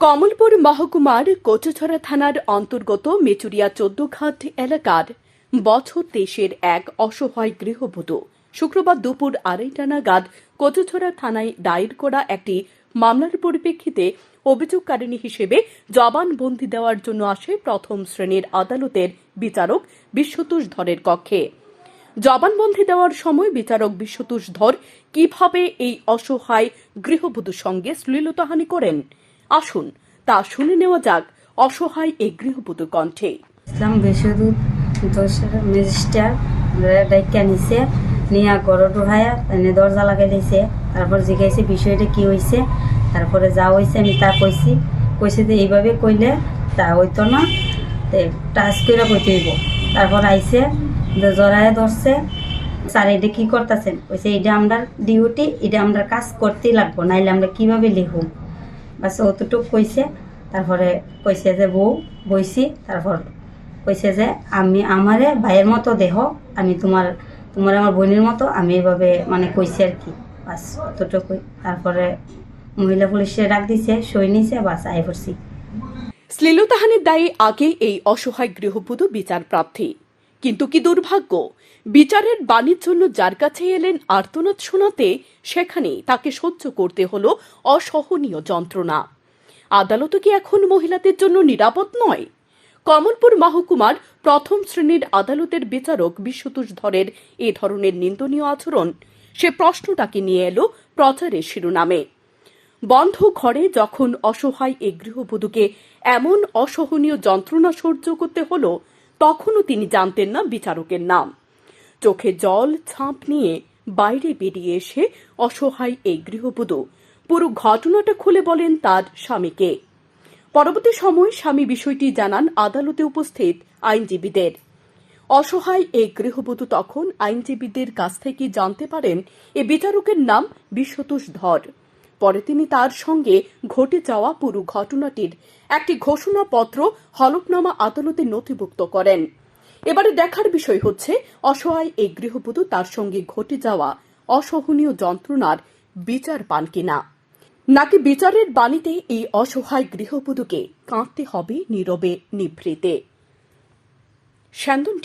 কমলপুর মহকুমার কোচছড়া থানার অন্তর্গত মেচুরিয়া চোদ্দঘাট এলাকার বছর দেশের এক অসহায় গৃহবধূ শুক্রবার দুপুর আড়াইটা নাগাদ কোচছড়া থানায় দায়ের করা একটি মামলার পরিপ্রেক্ষিতে অভিযোগকারিণী হিসেবে জবানবন্দি দেওয়ার জন্য আসে প্রথম শ্রেণির আদালতের বিচারক বিশ্বতোষ ধরের কক্ষে। জবানবন্দি দেওয়ার সময় বিচারক বিশ্বতোষ ধর কীভাবে এই অসহায় গৃহবধূর সঙ্গে শ্লীলতাহানি করেন? আসুন, তা শুনে নেওয়া যাক অসহায় এই গৃহবধূ কণ্ঠে। ইসলাম বেসুদুর দোসর ম্যাজিস্টার ডাইকা নিছে, নিয়া গড় ডুহায়া এনে দরজা লাগাই দিছে। তারপর জিজ্ঞাসা, বিষয়টা কি হয়েছে তারপরে যা হয়েছে আমি তা কইছি। কইছে যে এইভাবে কইলে তা হইতো না টাচ করে কইতে হইব। তারপর আইছে জড়ায় ধরছে, স্যার এটা কি করতেছেন? কইছে এটা আমরা ডিউটি এটা আমরা কাজ করতেই লাগবো, নাইলে আমরা কীভাবে লিখুম? বাস অতটুক কইছে। তারপরে কইছে যে, বউ, বইছি। তারপর কইছে যে, আমি, আমারে ভাইয়ের মতো দেহ। আমি তোমার তোমার আমার বোনের মতো। আমি এভাবে মানে কইছি আর কি। বাস অতটুকুই। তারপরে মহিলা পুলিশে ডাক দিছে, সই নিছে, বাস আই পড়ছি শ্লীলতাহানির দায়ে আগে এই অসহায় গৃহবধূ বিচার প্রার্থী। কিন্তু কি দুর্ভাগ্য? বিচারের বাণীর জন্য যার কাছে এলেন আর্তনাদ শোনাতে সেখানেই তাকে সহ্য করতে হলো অসহনীয় যন্ত্রণা। আদালত কি এখন মহিলাদের জন্য নিরাপদ নয়? কমলপুর মহকুমার প্রথম শ্রেণির আদালতের বিচারক বিশ্বতোষ ধরের এ ধরনের নিন্দনীয় আচরণ সে প্রশ্নটাকে নিয়ে এলো প্রচারের শিরোনামে। বন্ধ ঘরে যখন অসহায় এই গৃহবধূকে এমন অসহনীয় যন্ত্রণা সহ্য করতে হলো তখনও তিনি জানতেন না বিচারকের নাম। চোখে জল, ছাঁপ নিয়ে বাইরে বেরিয়ে এসে অসহায় এই গৃহবধূ পুরো ঘটনাটা খুলে বলেন তার স্বামীকে। পরবর্তী সময় স্বামী বিষয়টি জানান আদালতে উপস্থিত আইনজীবীদের। অসহায় এই গৃহবধূ তখন আইনজীবীদের কাছ থেকে জানতে পারেন এ বিচারকের নাম বিশ্বতোষ ধর। পরে তিনি তার সঙ্গে ঘটে যাওয়া পুরো ঘটনাটির একটি ঘোষণাপত্র হলফনামা আদালতে নথিভুক্ত করেন। এবারে দেখার বিষয় হচ্ছে, অসহায় এই গৃহবধূ তার সঙ্গে ঘটে যাওয়া অসহনীয় যন্ত্রণার বিচার পান কিনা। নাকি বিচারের বাণীতে এই অসহায় গৃহবধূকে কাঁদতে হবে নীরবে নিভৃতে। স্যান্দন